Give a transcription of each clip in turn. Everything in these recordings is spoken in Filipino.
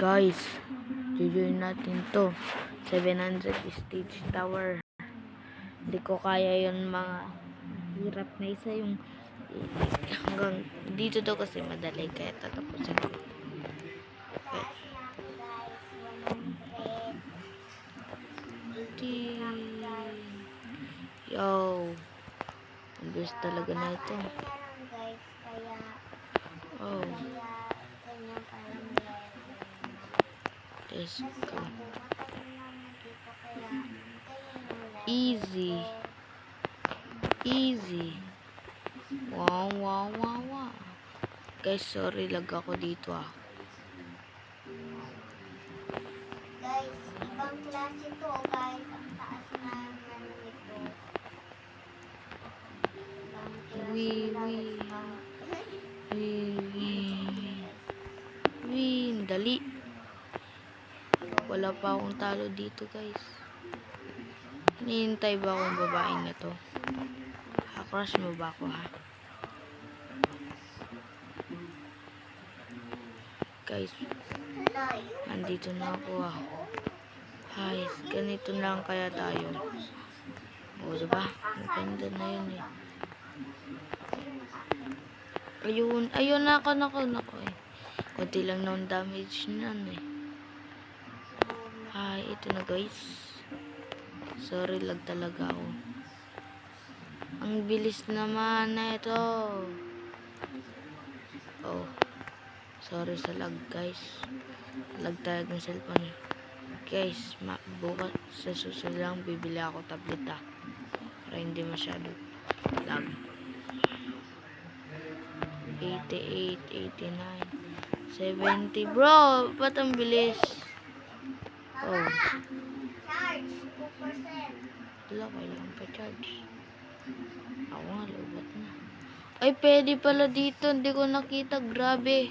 Guys, join natin to. 700 stage tower. Hindi ko kaya yun mga hirap na isa yung hanggang dito daw kasi madali kaya tatapusin ko. Okay. Yo. Ang bilis talaga na ito. Oh, yung level. Easy. Easy. Wow, wow, wow, wow. Guys, sorry, lag ako dito ah. Guys, ibang klase to, guys. Ang taas na naman ito. Wee, wee. Wee, wee. Wee, dali. Wala pa akong talo dito, guys. Hinihintay ba akong babaeng na to? Ha-crush mo ba ako, ha? Guys, Layo. Nandito na ako ah. Hay, ganito na lang kaya tayo. O, diba? Maganda na yun eh. Ayun, ayun na ako, nako, nako eh. Kunti lang na damage niyan eh. Hay, ito na guys. Sorry lag talaga ako. Ang bilis naman na ito. Oh. Sorry sa lag guys. Lag talaga ng cellphone. Guys, bukas sa susunod lang bibili ako tablet ah. Para hindi masyado lag. 88, 89, 70. Bro, ba't ang bilis? Oh, Charge, 2%. wala, kailangan pa charge. Ako nga, lubat na. Ay, pwede pala dito. Hindi ko nakita. Grabe.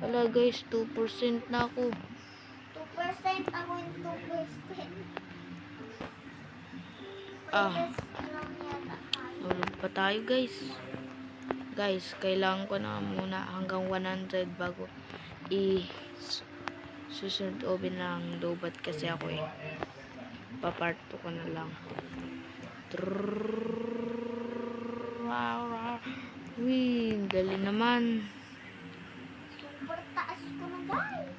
Wala guys, 2% na ako. 2%, ako yung 2%. Ah. Tulog pa tayo guys. Guys, kailangan ko na muna hanggang 100 bago i susunod open ng dobat kasi ako eh. Papart ko na lang. Wee, dali naman. Super taas ko na guys.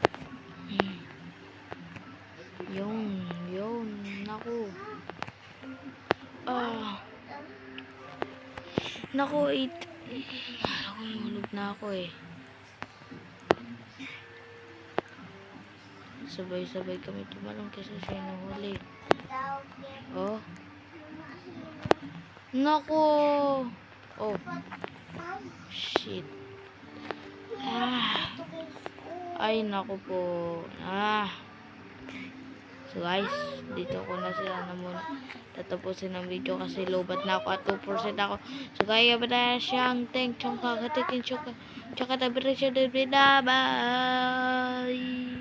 Hmm. Yun, yun, naku. Ah. Naku, it. Naku, mahulog na ako eh. Sabay-sabay kami tumalong kasi siya nahuli. Oh. Naku. Oh, shit. Ah. guys. Ay, naku po. Ah. So guys, dito ko na sila na muna tatapusin ang video kasi lobat na ako at 2% ako. So kaya ba na siyang tank chong kakatikin chong kakatabirin siya Bye!